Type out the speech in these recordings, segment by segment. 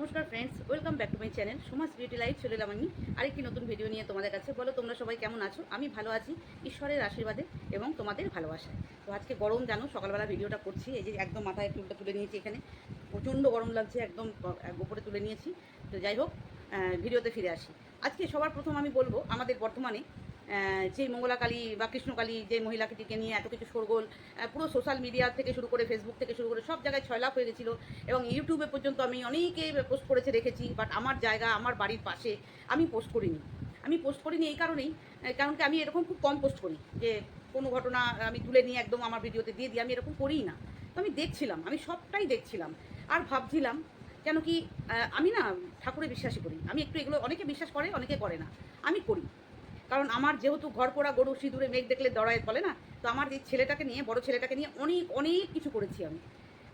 নমস্কার friends welcome back to my channel Sumas beauty life চলে এলাম আমি। আরেকটি নতুন ভিডিও নিয়ে তোমাদের কাছে। বলো তোমরা সবাই কেমন আছো? আমি ভালো আছি। ঈশ্বরের আশীর্বাদে এবং তোমাদের ভালোবাসায়। তো আজকে গরম, জানো, সকালবেলা ভিডিওটা করছি। এই যে একদম মাথায় চুলটা তুলে নিয়েছি এখানে। প্রচণ্ড গরম লাগছে, একদম গোপরে তুলে নিয়েছি। তো যাই হোক ভিডিওতে ফিরে আসি। আজকে সবার প্রথম আমি বলব, আমাদের বর্তমানে যে মঙ্গলাকালী বা কৃষ্ণকালী যে মহিলাটিকে নিয়ে এত কিছু শোরগোল পুরো সোশ্যাল মিডিয়া থেকে শুরু করে ফেসবুক থেকে শুরু করে সব জায়গায় ছয়লাভ হয়ে গেছিল এবং ইউটিউবে পর্যন্ত আমি অনেকেই পোস্ট করেছে রেখেছি বাট আমার জায়গা, আমার বাড়ির পাশে আমি পোস্ট করিনি। আমি পোস্ট করিনি এই কারণেই কারণ কি আমি এরকম খুব কম পোস্ট করি যে কোনো ঘটনা আমি তুলে নিয়ে একদম আমার ভিডিওতে দিয়ে দিই, আমি এরকম করিই না। তো আমি দেখছিলাম, আমি সবটাই দেখছিলাম আর ভাবছিলাম কেন কি আমি না ঠাকুরে বিশ্বাসী করি। আমি একটু এগুলো, অনেকে বিশ্বাস করে, অনেকে করে না। আমি করি। কারণ আমার যেহেতু ঘর পোড়া গরু, সিঁদুরে, মেঘ দেখলে দড়ায় বলে না, তো আমার এই ছেলেটাকে নিয়ে, বড় ছেলেটাকে নিয়ে অনেক অনেক কিছু করেছি আমি।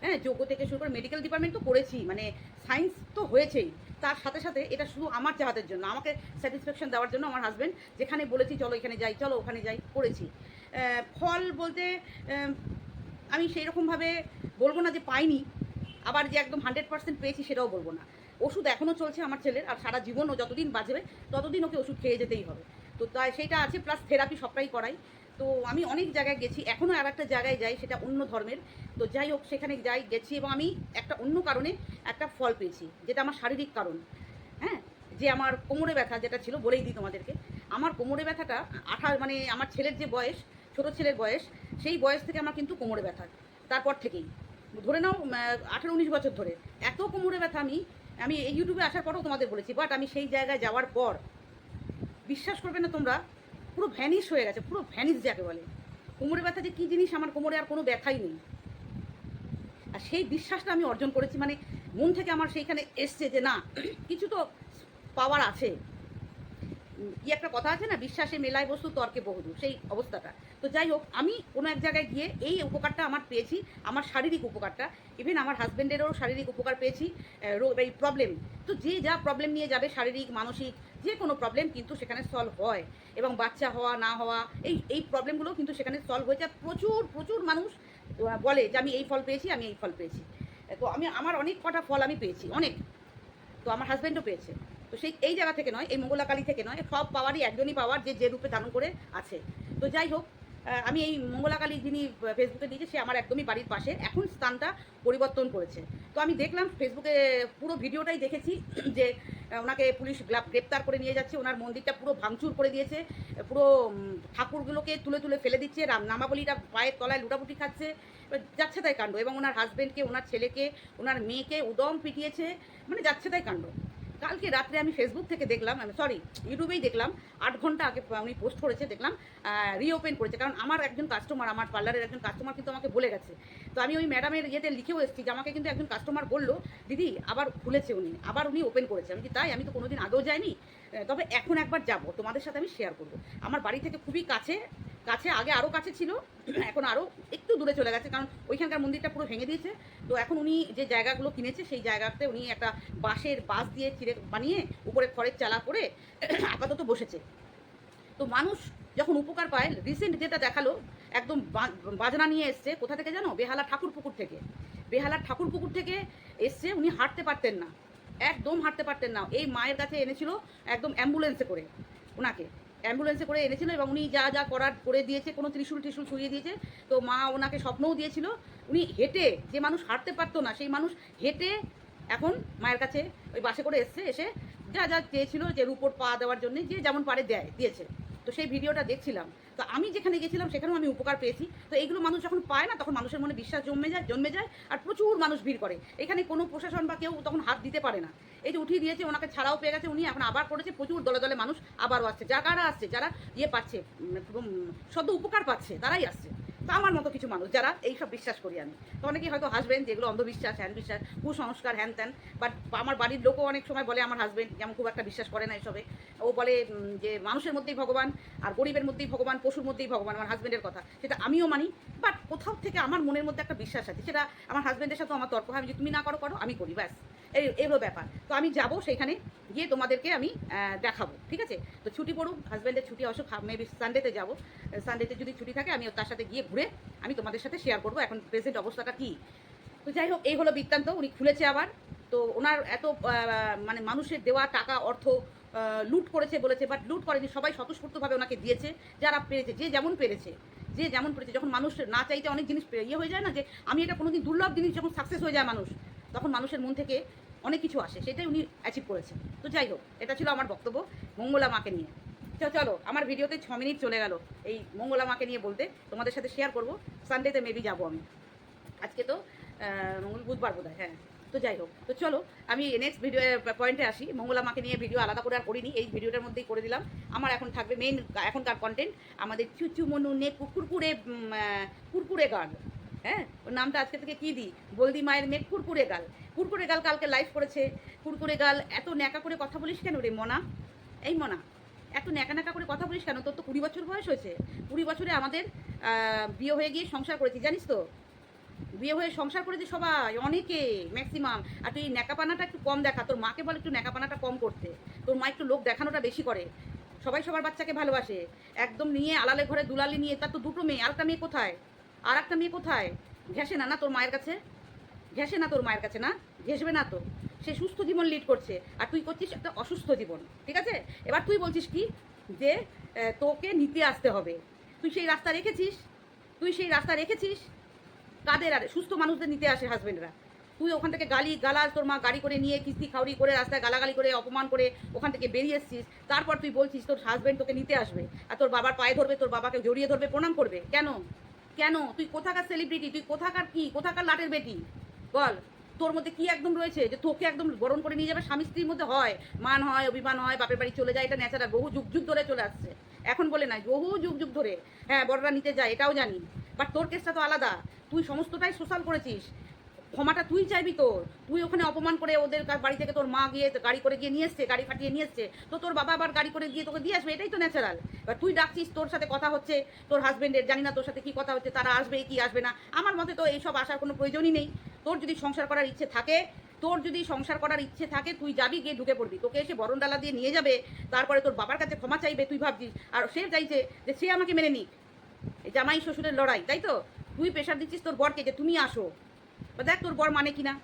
হ্যাঁ যোগ্য থেকে শুরু করে মেডিকেল ডিপার্টমেন্ট তো করেছি মানে সায়েন্স তো হয়েছেই। তার সাথে সাথে এটা শুধু আমার চাহাতের জন্য, আমাকে স্যাটিসফ্যাকশন দেওয়ার জন্য আমার হাজব্যান্ড যেখানে বলেছি, চলো এখানে যাই, চলো ওখানে যাই, করেছি। ফল বলতে আমি সেই রকমভাবে বলব না যে পাইনি, আবার যে একদম হান্ড্রেড পার্সেন্ট পেয়েছি সেটাও বলব না। ওষুধ এখনও চলছে আমার ছেলের, আর সারা জীবন ও যতদিন বাঁচবে, ততদিন ওকে ওষুধ খেয়ে যেতেই হবে। তো তাই সেইটা আছে প্লাস থেরাপি সবটাই করাই। তো আমি অনেক জায়গায় গেছি, এখনও আর একটা জায়গায় যাই, সেটা অন্য ধর্মের। তো যাই হোক, সেখানে যাই, গেছি এবং আমি একটা অন্য কারণে একটা ফল পেয়েছি, যেটা আমার শারীরিক কারণ। হ্যাঁ? যে আমার কোমরে ব্যথা যেটা ছিল, বলেই দিই তোমাদেরকে। আমার কোমরে ব্যথাটা আঠা মানে আমার ছেলের যে বয়স, ছোটো ছেলের বয়স, সেই বয়স থেকে আমার কিন্তু কোমরে ব্যথা। তারপর থেকেই। ধরে নাও আঠেরো, উনিশ বছর ধরে। এত কোমরে ব্যথা আমি আমি এই ইউটিউবে আসার পরেও তোমাদের বলেছি বাট আমি সেই জায়গায় যাওয়ার পর বিশ্বাস করবে না তোমরা, পুরো ভ্যানিশ হয়ে গেছে, পুরো ভ্যানিশ যাকে বলে। কোমরে ব্যথা যে কী জিনিস, আমার কোমরে আর কোনো ব্যথাই নেই। আর সেই বিশ্বাসটা আমি অর্জন করেছি মানে মন থেকে আমার সেইখানে এসছে যে না, কিছু তো পাওয়ার আছে। কি একটা কথা আছে না, বিশ্বাসে মেলায় বস্তু, তর্কে বহুদূর, সেই অবস্থাটা। তো যাই হোক, আমি কোনো এক জায়গায় গিয়ে এই উপকারটা আমার পেয়েছি, আমার শারীরিক উপকারটা ইভেন আমার হাজব্যান্ডেরও শারীরিক উপকার পেয়েছি এই প্রবলেম তো যে যা প্রবলেম নিয়ে যাবে, শারীরিক, মানসিক যে কোনো প্রবলেম কিন্তু সেখানে সলভ হয়। এবং বাচ্চা হওয়া, না হওয়া, এই এই প্রবলেমগুলো কিন্তু সেখানে সলভ হয়েছে। আর প্রচুর প্রচুর মানুষ বলে যে আমি এই ফল পেয়েছি, আমি এই ফল পেয়েছি। তো আমি, আমার অনেক কটা ফল আমি পেয়েছি, অনেক। তো আমার হাজব্যান্ডও পেয়েছে। তো সেই, এই জায়গা থেকে নয়, এই মঙ্গলাকালী থেকে নয়, সব পাওয়ারই একজনই পাওয়ার যে যে রূপে ধারণ করে আছে। তো যাই হোক আমি এই মঙ্গলাকালী যিনি ফেসবুকে দিয়েছে, সে আমার একদমই বাড়ির পাশে। এখন স্থানটা পরিবর্তন করেছে। তো আমি দেখলাম ফেসবুকে পুরো ভিডিওটাই দেখেছি যে ওনাকে পুলিশ গ্রেপ্তার করে নিয়ে যাচ্ছে। ওনার মন্দিরটা পুরো ভাঙচুর করে দিয়েছে। পুরো ঠাকুরগুলোকে তুলে তুলে ফেলে দিচ্ছে। রাম নামাবলিটা পায়ের তলায় লুটাপুটি খাচ্ছে। যাচ্ছে তাই কাণ্ড। এবং ওনার হাজব্যান্ডকে ওনার ছেলেকে, ওনার মেয়েকে উদম পিটিয়েছে। মানে যাচ্ছে তাই কাণ্ড। কালকে রাত্রে আমি ফেসবুক থেকে দেখলাম সরি ইউটিউবেই দেখলাম, আট ঘণ্টা আগে উনি পোস্ট করেছে, দেখলাম রিওপেন করেছে। কারণ আমার একজন কাস্টমার আমার পার্লারের একজন কাস্টমার কিন্তু আমাকে বলে গেছে। তো আমি ওই ম্যাডামের ইয়েতে লিখেও এসেছি যে আমাকে কিন্তু একজন কাস্টমার বলল, দিদি, আবার খুলেছে উনি, আবার উনি ওপেন করেছে। আমি তাই? আমি তো কোনোদিন আগেও যাইনি। তবে এখন একবার যাব, তোমাদের সাথে আমি শেয়ার করব। আমার বাড়ি থেকে খুবই কাছে কাছে, আগে আরও কাছে ছিল, এখন আরও একটু দূরে চলে গেছে, কারণ ওইখানকার মন্দিরটা পুরো ভেঙে দিয়েছে। তো এখন উনি যে জায়গাগুলো কিনেছে, সেই জায়গাতে উনি একটা বাঁশের বাঁশ দিয়ে চিড়ে বানিয়ে উপরে খড়ের চালা করে আপাতত বসেছে। তো মানুষ যখন উপকার পায় রিসেন্ট যেটা দেখাল, একদম বাজনা নিয়ে এসছে, কোথা থেকে জানো? বেহালা ঠাকুর পুকুর থেকে। বেহালার ঠাকুর পুকুর থেকে এসছে, উনি হাঁটতে পারতেন না। একদম হাঁটতে পারতেন না। এই মায়ের কাছে এনেছিল একদম অ্যাম্বুলেন্সে করে ওনাকে। অ্যাম্বুলেন্সে করে এনেছিল এবং উনি যা যা করার করে দিয়েছে, কোনো ত্রিশুল টিশুল ছুঁয়ে দিয়েছে, তো মা ওনাকে স্বপ্নও দিয়েছিল। উনি হেঁটে, যে মানুষ হাঁটতে পারতো না, সেই মানুষ হেঁটে এখন মায়ের কাছে ওই বাসে করে এসছে, এসে যা যা চেয়েছিল যে রুপোর পা দেওয়ার জন্য যে যেমন পারে দেয়, দিয়েছে। তো সেই ভিডিওটা দেখছিলাম। তো আমি যেখানে গেছিলাম সেখানেও আমি উপকার পেয়েছি। তো এইগুলো মানুষ যখন পায় না, তখন মানুষের মনে বিশ্বাস জন্মে যায় জন্মে যায়, আর প্রচুর মানুষ ভিড় করে। এখানে কোনো প্রশাসন বা কেউ তখন হাত দিতে পারে না। এই যে উঠিয়ে দিয়েছে, ওনাকে ছাড়াও পেয়ে গেছে উনি, এখন আবার করেছে প্রচুর দলে দলে মানুষ আবারও আসছে। যারা কারা আসছে? যারা ইয়ে পাচ্ছে সদ্য উপকার পাচ্ছে, তারাই আসছে। তা আমার মতো কিছু মানুষ, যারা এইসব বিশ্বাস করি আমি। তো অনেকেই হয়তো হাসবেন যেগুলো অন্ধবিশ্বাস হ্যান বিশ্বাস কুসংস্কার, হ্যান ত্যান বাট আমার বাড়ির লোকও অনেক সময় বলে আমার হাজবেন্ড যেমন খুব একটা বিশ্বাস করে না এসবে। ও বলে যে মানুষের মধ্যেই ভগবান, আর গরিবের মধ্যেই ভগবান, পশুর মধ্যেই ভগবান, আমার হাজব্যান্ডের কথা। সেটা আমিও মানি বাট কোথাও থেকে আমার মনের মধ্যে একটা বিশ্বাস আছে। সেটা আমার হাজব্যান্ডের সাথে আমার তর্ক হয় যে তুমি না করো করো, আমি করি, ব্যাস। এগুলো ব্যাপার। তো আমি যাব সেইখানে গিয়ে তোমাদেরকে আমি দেখাবো, ঠিক আছে? তো ছুটি পড়ুক হাজব্যান্ডের ছুটি অসুখ মেবি সানডেতে যাব। সানডেতে যদি ছুটি থাকে আমি তার সাথে গিয়ে ঘুরে আমি তোমাদের সাথে শেয়ার করব। এখন প্রেজেন্ট অবস্থাটা কী? তো যাই হোক, এই হলো বৃত্তান্ত, উনি খুলেছে আবার। তো ওনার এত মানে মানুষের দেওয়া টাকা, অর্থ লুট করেছে, বলেছে বাট লুট করেনি, সবাই স্বতঃস্ফূর্তভাবে ওনাকে দিয়েছে। যারা পেরেছে, যে যেমন পেরেছে, যে যেমন পেরেছে, যখন মানুষ না চাইতে অনেক জিনিস ইয়ে হয়ে যায় না যে, আমি এটা কোনোদিন দুর্লভ জিনিস যখন সাকসেস হয়ে যায় মানুষ, তখন মানুষের মন থেকে অনেক কিছু আসে, সেটাই উনি অ্যাচিভ করেছেন। তো যাই হোক, এটা ছিল আমার বক্তব্য মঙ্গলা মাকে নিয়ে। তো চলো, আমার ভিডিওতে ছ মিনিট চলে গেল এই মঙ্গলা মাকে নিয়ে বলতে। তোমাদের সাথে শেয়ার করব। সানডেতে মেবি যাব আমি। আজকে তো মঙ্গল, বুধবার বোধ হয়। তো যাই হোক, তো চলো, আমি নেক্সট ভিডিও পয়েন্টে আসি। মঙ্গলা মাকে নিয়ে ভিডিও আলাদা করে আর করিনি। এই ভিডিওটার মধ্যেই করে দিলাম। আমার এখন থাকবে মেন এখনকার কন্টেন্ট আমাদের চুচু মনু নে কুরকুরে কুরকুরে গান। হ্যাঁ? ওর নামটা আজকে থেকে কী দিই? বলদি মায়ের মেয়ে কুরকুরে গাল। কুরকুরে গাল কালকে লাইভ করেছে। কুরকুরে গাল, এত ন্যাকা করে কথা বলিস কেন রে মনা? এই মনা, এত ন্যাকা ন্যাকা করে কথা বলিস কেন? তোর তো কুড়ি বছর বয়স হয়েছে। কুড়ি বছরে আমাদের বিয়ে হয়ে গিয়ে সংসার করেছি, জানিস তো? বিয়ে হয়ে সংসার করেছে সবাই, অনেকে ম্যাক্সিমাম আর তুই ন্যাকাপানাটা একটু কম দেখা। তোর মাকে বলে একটু ন্যাকাপানাটা কম করতে। তোর মা একটু লোক দেখানোটা বেশি করে। সবাই সবার বাচ্চাকে ভালোবাসে। একদম নিয়ে আলালে ঘরে দুলালি নিয়ে তার তো দুটো মেয়ে, আরেকটা মেয়ে কোথায়? আর একটা মেয়ে কোথায়? ঘেসে না না তোর মায়ের কাছে? ঘেসে না তোর মায়ের কাছে, না? ঘেসবে না তো। সে সুস্থ জীবন লিড করছে। আর তুই করছিস একটা অসুস্থ জীবন, ঠিক আছে? এবার তুই বলছিস কি? যে তোকে নিতে আসতে হবে। তুই সেই রাস্তা রেখেছিস? তুই সেই রাস্তা রেখেছিস? কাদের আর, সুস্থ মানুষদের নিতে আসে হাজবেন্ডরা তুই ওখান থেকে গালি, গালাজ, তোর মা গাড়ি করে নিয়ে, কিস্তি খাউরি করে রাস্তায় গালাগালি করে, অপমান করে ওখান থেকে বেরিয়ে এসছিস। তারপর তুই বলছিস তোর হাজবেন্ড তোকে নিতে আসবে। আর তোর বাবার পায়ে ধরবে, তোর বাবাকে জড়িয়ে ধরবে, প্রণাম করবে। কেন? কেন? তুই কোথাকার সেলিব্রিটি তুই কোথাকার কি? কোথাকার লাটের বেটি? বল। তোর মধ্যে কি একদম রয়েছে যে তোকে একদম বরণ করে নিয়ে যাবে? স্বামী স্ত্রীর মধ্যে হয়। মান হয়, অভিমান হয়, বাপের বাড়ি চলে যায়, এটা ন্যাচারাল বহু যুগ যুগ ধরে চলে আসছে। এখন বলে নাই, বহু যুগ যুগ ধরে। হ্যাঁ বড়রা নিতে যায়, এটাও জানি। বাট তোর কেসটা তো আলাদা। তুই সমস্তটাই সোশ্যাল করেছিস। ক্ষমাটা তুই চাইবি তোর। তুই ওখানে অপমান করে ওদের বাড়ি থেকে তোর মা গিয়ে গাড়ি করে গিয়ে নিয়ে এসছে, গাড়ি ফাটিয়ে নিয়ে এসছে। তো তোর বাবা আবার গাড়ি করে গিয়ে তোকে দিয়ে আসবে, এটাই তো ন্যাচারাল এবার তুই ডাকছিস, তোর সাথে কথা হচ্ছে, তোর হাজবেন্ডের জানি না তোর সাথে কি কথা হচ্ছে, তারা আসবে কি আসবে না। আমার মতে তো এইসব আসার কোনো প্রয়োজনই নেই। তোর যদি সংসার করার ইচ্ছে থাকে, তোর যদি সংসার করার ইচ্ছে থাকে, তুই যাবি গিয়ে ঢুকে পড়বি। তোকে এসে বরণডালা দিয়ে নিয়ে যাবে, তারপরে তোর বাবার কাছে ক্ষমা চাইবে, তুই ভাবছিস। আর সে চাইছে যে সে আমাকে মেনে নিক। এই জামাই শ্বশুরের লড়াই, তাই তো? তুই প্রেশার দিচ্ছিস তোর বরকে যে তুমি আসো। দেখ তোর বর মানে কিনা?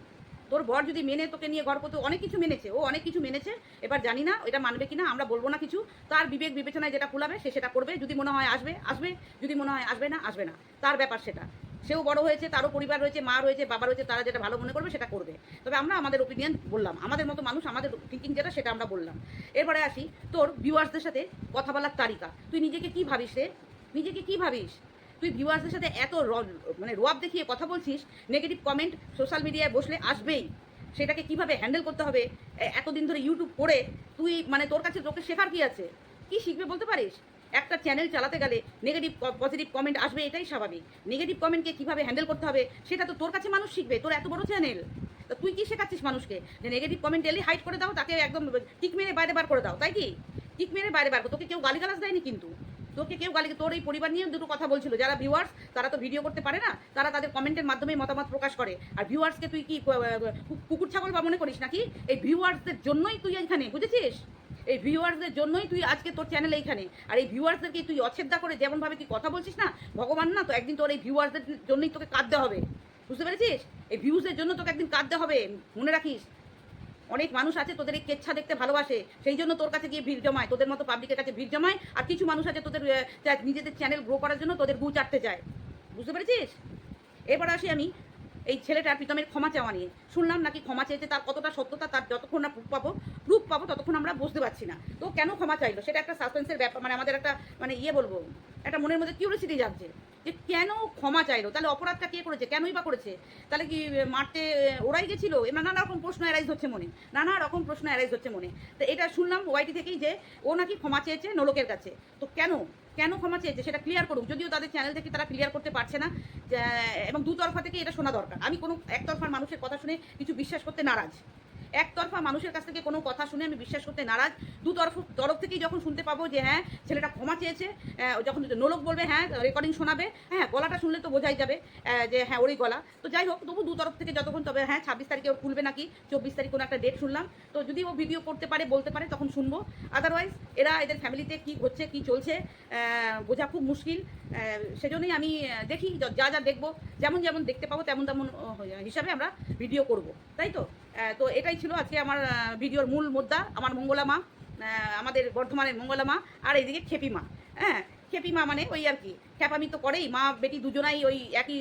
তোর বর যদি মেনে তোকে নিয়ে গর্ব, তো অনেক কিছু মেনেছে, ও অনেক কিছু মেনেছে। এবার জানি না এটা মানবে কিনা, আমরা বলব না কিছু। তার বিবেক বিবেচনায় যেটা কুলাবে সে সেটা করবে। যদি মনে হয় আসবে আসবে। যদি মনে হয় আসবে না আসবে না। তার ব্যাপার সেটা। সেও বড় হয়েছে, তারও পরিবার রয়েছে, মা রয়েছে, বাবা রয়েছে, তারা যেটা ভালো মনে করবে সেটা করবে। তবে আমরা আমাদের ওপিনিয়ন বললাম। আমাদের মতো মানুষ, আমাদের থিঙ্কিং যেটা, সেটা আমরা বললাম। এরপরে আসি, তোর ভিউয়ার্সদের সাথে কথা বলার তালিকা। তুই নিজেকে কি ভাবিস রে? নিজেকে কি ভাবিস? তুই ভিউয়ার্সদের সাথে এত মানে রোয়াব দেখিয়ে কথা বলছিস নেগেটিভ কমেন্ট সোশ্যাল মিডিয়ায় বসলে আসবেই। সেটাকে কীভাবে হ্যান্ডেল করতে হবে? এতদিন ধরে ইউটিউব করে তুই মানে তোর কাছে তোকে শেখার কি আছে? কি শিখবে বলতে পারিস? একটা চ্যানেল চালাতে গেলে নেগেটিভ পজিটিভ কমেন্ট আসবে, এটাই স্বাভাবিক। নেগেটিভ কমেন্টকে কীভাবে হ্যান্ডেল করতে হবে, সেটা তো তোর কাছে মানুষ শিখবে, তোর এত বড় চ্যানেল তা তুই কি শেখাচ্ছিস মানুষকে? যে নেগেটিভ কমেন্ট এলে হাইট করে দাও, তাকে একদম টিক মেরে বাইরে বার করে দাও, তাই কি? টিক মেরে বাইরে বার করো। তোকে কেউ গালিগালাজ দেয়নি কিন্তু। তোকে কেউ গালি তোর এই পরিবার নিয়ে দুটো কথা বলছিল। যারা ভিউয়ার্স তারা তো ভিডিও করতে পারে না, তারা তাদের কমেন্টের মাধ্যমে মতামত প্রকাশ করে। আর ভিউয়ার্সকে তুই কি কুকুর ছাগল বা মনে করিস নাকি? এই ভিউয়ার্সদের জন্যই তুই এখানে বুঝেছিস? এই ভিউয়ার্সদের জন্যই তুই আজকে তোর চ্যানেল এইখানে। আর এই ভিউয়ার্সদেরকে তুই অচ্ছেদা করে যেমনভাবে তুই কথা বলছিস না, ভগবান না, তো একদিন তোর এই ভিউয়ার্সদের জন্যই তোকে কাঁদতে হবে। বুঝতে পেরেছিস? এই ভিউজের জন্য তোকে একদিন কাঁদতে হবে। মনে রাখিস অনেক মানুষ আছে তোদের এই কেচ্ছা দেখতে ভালোবাসে, সেই জন্য তোর কাছে গিয়ে ভিড় জমায়, তোদের মতো পাবলিকের কাছে ভিড় জমায়, আর কিছু মানুষ আছে তোদের নিজেদের চ্যানেল গ্রো করার জন্য তোদের গু চাটতে চায় বুঝতে পেরেছিস? এবার আসি আমি এই ছেলেটার প্রীতমের ক্ষমা চাওয়া নিয়ে। শুনলাম নাকি ক্ষমা চেয়েছে, তার কতটা সত্যতা, তার যতক্ষণ না প্রুফ পাবো প্রুফ পাবো ততক্ষণ আমরা বুঝতে পারছি না। তো কেন ক্ষমা চাইলো? সেটা একটা সাসপেন্সের ব্যাপার মানে আমাদের একটা মানে ইয়ে বলব। একটা মনের মধ্যে কিউরিয়াসিটি জাগছে যে কেন ক্ষমা চাইলো? তাহলে অপরাধটা কে করেছে? কেনই বা করেছে? তাহলে কি মারতে ওরাই গেছিল? এবার নানা রকম প্রশ্ন অ্যারাইজ হচ্ছে মনে। নানা রকম প্রশ্ন অ্যারাইজ হচ্ছে মনে। তো এটা শুনলাম ওয়াইটি থেকেই যে ও নাকি ক্ষমা চেয়েছে নোলকের কাছে। তো কেন? কেন ক্ষমা চেয়েছে? সেটা ক্লিয়ার করুক। যদিও তাদের চ্যানেল থেকে তারা ক্লিয়ার করতে পারছে না এবং দুতরফা থেকে এটা শোনা দরকার। আমি কোনো একতরফার মানুষের কথা শুনে কিছু বিশ্বাস করতে নারাজ। একতরফা মানুষের কাছ থেকে কোনো কথা শুনে আমি বিশ্বাস করতে নারাজ। দুতরফ তরফ থেকেই যখন শুনতে পাবো যে হ্যাঁ ছেলেটা ক্ষমা চেয়েছে যখন নোলক বলবে হ্যাঁ রেকর্ডিং শোনাবে হ্যাঁ গলাটা শুনলে তো বোঝাই যাবে যে হ্যাঁ ওরই গলা। তো যাই হোক, তবু দু তরফ থেকে যতক্ষণ, তবে হ্যাঁ ছাব্বিশ তারিখে খুলবে নাকি, চব্বিশ তারিখ কোনো একটা ডেট শুনলাম। তো যদি ও ভিডিও করতে পারে, বলতে পারে, তখন শুনব। আদারওয়াইজ এরা এদের ফ্যামিলিতে কি হচ্ছে, কি চলছে বোঝা খুব মুশকিল। সেজন্যই আমি দেখি, যা যা দেখব, যেমন যেমন দেখতে পাবো, তেমন তেমন হিসাবে আমরা ভিডিও করব। তাই তো? তো এটাই ছিল আজকে আমার ভিডিওর মূল মুদ্রা, আমার মঙ্গলা মা আমাদের বর্ধমানের মঙ্গলা মা, আর এইদিকে খেপি মা। হ্যাঁ খেপি মা মানে ওই আর কি, খ্যাপামি তো করেই, মা বেটি দুজনাই ওই একই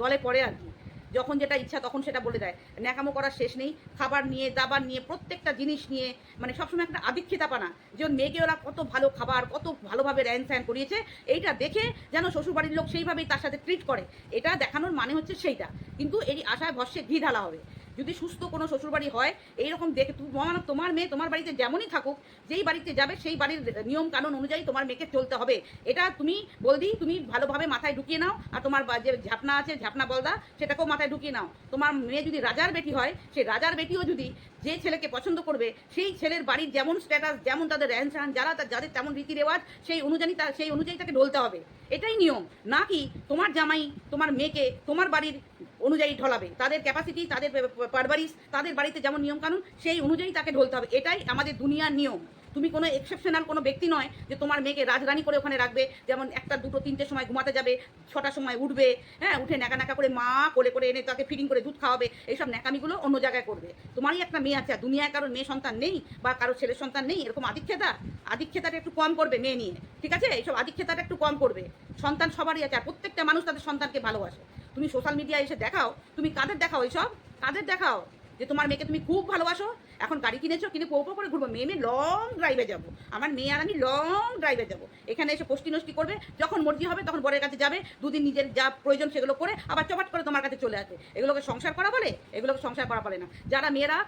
দলে পড়ে আর কি। যখন যেটা ইচ্ছা তখন সেটা বলে দেয়। ন্যাকামো করার শেষ নেই, খাবার নিয়ে, দাবার নিয়ে, প্রত্যেকটা জিনিস নিয়ে মানে সবসময় একটা আদিক্ষেতাপানা, যে ওর মেয়েকে ওরা কত ভালো খাবার, কত ভালোভাবে র্যান স্যান করিয়েছে, এইটা দেখে যেন শ্বশুরবাড়ির লোক সেইভাবেই তার সাথে ট্রিট করে। এটা দেখানোর মানে হচ্ছে সেইটা। কিন্তু এই আশায় ভস্যে ঘি ঢালা হবে। যদি সুস্থ কোনো শ্বশুরবাড়ি হয়, এইরকম দেখে তোমার তোমার মেয়ে তোমার বাড়িতে যেমনই থাকুক, যেই বাড়িতে যাবে সেই বাড়ির নিয়ম কানুন অনুযায়ী তোমার মেয়েকে চলতে হবে। এটা তুমি বলদি, তুমি ভালোভাবে মাথায় ঢুকিয়ে নাও, আর তোমার যে ঝাপনা আছে, ঝাপনা বলদা, সেটাকেও মাথায় ঢুকিয়ে নাও। তোমার মেয়ে যদি রাজার বেটি হয় সেই রাজার বেটিও যদি যে ছেলেকে পছন্দ করবে, সেই ছেলের বাড়ির যেমন স্ট্যাটাস যেমন তাদের র্যানসান যারা তা- যাদের তেমন রীতি রেওয়াজ সেই অনুযায়ী সেই অনুযায়ী তাকে ঢলতে হবে। এটাই নিয়ম। না কি তোমার জামাই, তোমার মেয়েকে তোমার বাড়ির অনুযায়ী ঢলাবে। তাদের ক্যাপাসিটি তাদের পারবারিস তাদের বাড়িতে যেমন নিয়মকানুন, সেই অনুযায়ী তাকে ঢলতে হবে। এটাই আমাদের দুনিয়ার নিয়ম। তুমি কোনো এক্সেপশনাল কোনো ব্যক্তি নয় যে তোমার মেয়েকে রাজরানী করে ওখানে রাখবে, যেমন একটা, দুটো, তিনটে সময় ঘুমাতে যাবে, ছটার সময় উঠবে হ্যাঁ উঠে ন্যাকা ন্যাকা করে মা কোলে করে এনে তাকে ফিডিং করে দুধ খাওয়াবে, এইসব ন্যাকামিগুলো অন্য জায়গায় করবে। তোমারই একটা মেয়ে আছে দুনিয়ায় কারোর মেয়ে সন্তান নেই বা কারও ছেলে সন্তান নেই, এরকম আদিক্ষেতা? আদিক্ষেতাটা একটু কম করবে মেয়ে নিয়ে, ঠিক আছে? এইসব আদিক্ষেতাটা একটু কম করবে। সন্তান সবারই আছে, আর প্রত্যেকটা মানুষ তাদের সন্তানকে ভালোবাসে। তুমি সোশ্যাল মিডিয়ায় এসে দেখাও তুমি কাদের দেখাও এইসব? কাদের দেখাও? যে তোমার মেয়েকে তুমি খুব ভালোবাসো, এখন গাড়ি কিনেছো, কিনে পৌপো করে ঘুরবো। মেয়ে মেয়ে লং ড্রাইভে যাব। আমার মেয়ে আর আমি লং ড্রাইভে যাব। এখানে এসে পোস্টি নষ্টি করবে, যখন মর্জি হবে তখন বরের কাছে যাবে, দুদিন নিজের যা প্রয়োজন সেগুলো করে আবার চপাট করে তোমার কাছে চলে আসবে এগুলোকে সংসার করা বলে? এগুলোকে সংসার করা বলে না। যারা মেয়েরা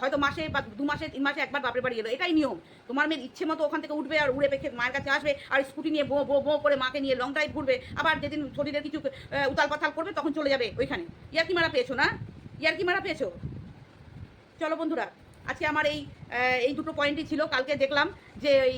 হয়তো মাসে বা দু মাসে, তিন মাসে একবার বাপের বাড়ি এলো, এটাই নিয়ম। তোমার মেয়ের ইচ্ছে মতো ওখান থেকে উঠবে আর উড়ে পেখে মায়ের কাছে আসবে আর স্কুটি নিয়ে বো বো বো করে মাকে নিয়ে লং ড্রাইভ ঘুরবে। আবার যেদিন শরীরের কিছু উতাল পাতাল করবে তখন চলে যাবে ওইখানে। ইয়ার কি মারা পেয়েছ না? ইয়ার কি মারা পেয়েছ? চলো বন্ধুরা, আজকে আমার এই এই দুটো পয়েন্টই ছিল। কালকে দেখলাম যে এই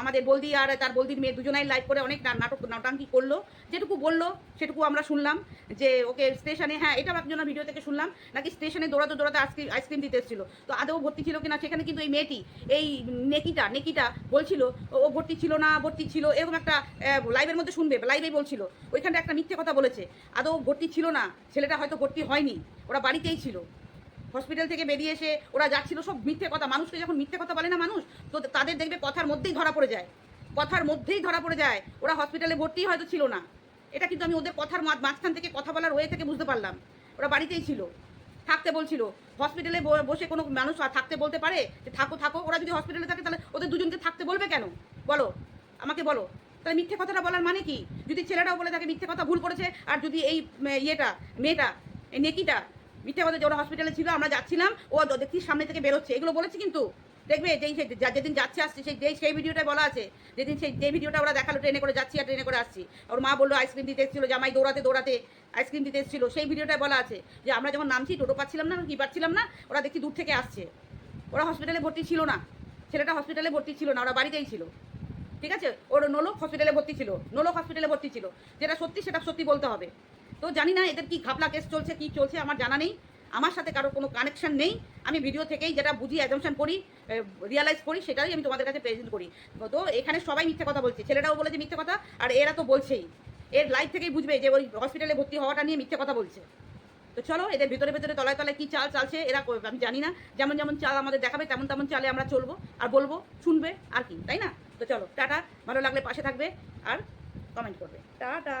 আমাদের বলদি আর তার বলদির মেয়ে দুজনাই লাইভ করে অনেক নাটক নাটাঙ্কি করল। যেটুকু বলল, সেটুকু আমরা শুনলাম যে, ওকে স্টেশনে হ্যাঁ এটাও একজন ভিডিও থেকে শুনলাম, নাকি স্টেশনে দৌড়াতে দৌড়াতে আইসক্রিম আইসক্রিম দিতে এসেছিল। তো আদৌ ভর্তি ছিল কিনা, সেখানে কিন্তু এই মেয়েটি, এই নেকিটা নেকিটা বলছিল, ও ভর্তি ছিল না, ভর্তি ছিল। এরকম একটা লাইভের মধ্যে শুনবে লাইভেই বলছিল। ওইখানটা একটা মিথ্যে কথা বলেছে। আদৌ ভর্তি ছিল না, ছেলেটা হয়তো ভর্তি হয়নি, ওরা বাড়িতেই ছিল। হসপিটাল থেকে বেরিয়ে এসে ওরা যাচ্ছিল, সব মিথ্যে কথা। মানুষকে যখন মিথ্যে কথা বলে না মানুষ, তো তাদের দেখবে কথার মধ্যেই ধরা পড়ে যায়। কথার মধ্যেই ধরা পড়ে যায়। ওরা হসপিটালে ভর্তি হয়তো ছিল না। এটা কিন্তু আমি ওদের কথার মাঝখান থেকে কথা বলার ওয়ে থেকে বুঝতে পারলাম। ওরা বাড়িতেই ছিল। থাকতে বলছিল। হসপিটালে বসে কোনো মানুষ থাকতে বলতে পারে? যে থাকো থাকো। ওরা যদি হসপিটালে থাকে, তাহলে ওদের দুজনকে থাকতে বলবে কেন? বলো। আমাকে বলো। তাহলে মিথ্যে কথাটা বলার মানে কি? যদি ছেলেটাও বলে থাকে, মিথ্যে কথা ভুল করেছে, আর যদি এই ইয়েটা, মেয়েটা, এই নেকিটা মিথ্যে কথা যে ওরা হসপিটালে ছিল, আমরা যাচ্ছিলাম, ও দেখছি সামনে থেকে বেরোচ্ছে। এগুলো বলেছি কিন্তু। দেখবে যেই যেদিন যাচ্ছে, আসছে, সেই যেই সেই ভিডিওটাই বলা আছে, যেদিন সেই যে ভিডিওটা ওরা দেখাল, ট্রেনে করে যাচ্ছি আর ট্রেনে করে আসছি। ওর মা বলল আইসক্রিম দিতে এসেছিল, জামাই দৌড়াতে দৌড়াতে আইসক্রিম দিতে এসেছিল। সেই ভিডিওটাই বলা আছে যে, আমরা যখন নামছি, টোটো পাচ্ছিলাম না, কি পাচ্ছিলাম না, ওরা দেখছি দূর থেকে আসছে। ওরা হসপিটালে ভর্তি ছিল না। ছেলেটা হসপিটালে ভর্তি ছিল না, ওরা বাড়িতেই ছিল। ঠিক আছে? ওর নোলক হসপিটালে ভর্তি ছিল নোলক হসপিটালে ভর্তি ছিল। যেটা সত্যি, সেটা সত্যি বলতে হবে। তো জানি না এদের কি ঘাপলা কেস চলছে, কি চলছে, আমার জানা নেই। আমার সাথে কারও কোনো কানেকশন নেই। আমি ভিডিও থেকেই যেটা বুঝি অ্যাজামশন করি রিয়ালাইজ করি, সেটাই আমি তোমাদের কাছে প্রেজেন্ট করি। তো এখানে সবাই মিথ্যে কথা বলছে। ছেলেটাও বলেছে মিথ্যে কথা, আর এরা তো বলছেই। এর লাইফ থেকেই বুঝবে যে ওই হসপিটালে ভর্তি হওয়াটা নিয়ে মিথ্যে কথা বলছে। তো চলো, এদের ভিতরে ভেতরে তলায় তলায় কী চাল চালছে, এরা আমি জানি না। যেমন যেমন চাল আমাদের দেখাবে, তেমন তেমন চালে আমরা চলবো, আর বলব, শুনবে, আর কি, তাই না? তো চলো, টাটা। ভালো লাগলে পাশে থাকবে, আর কমেন্ট করবে। টাটা।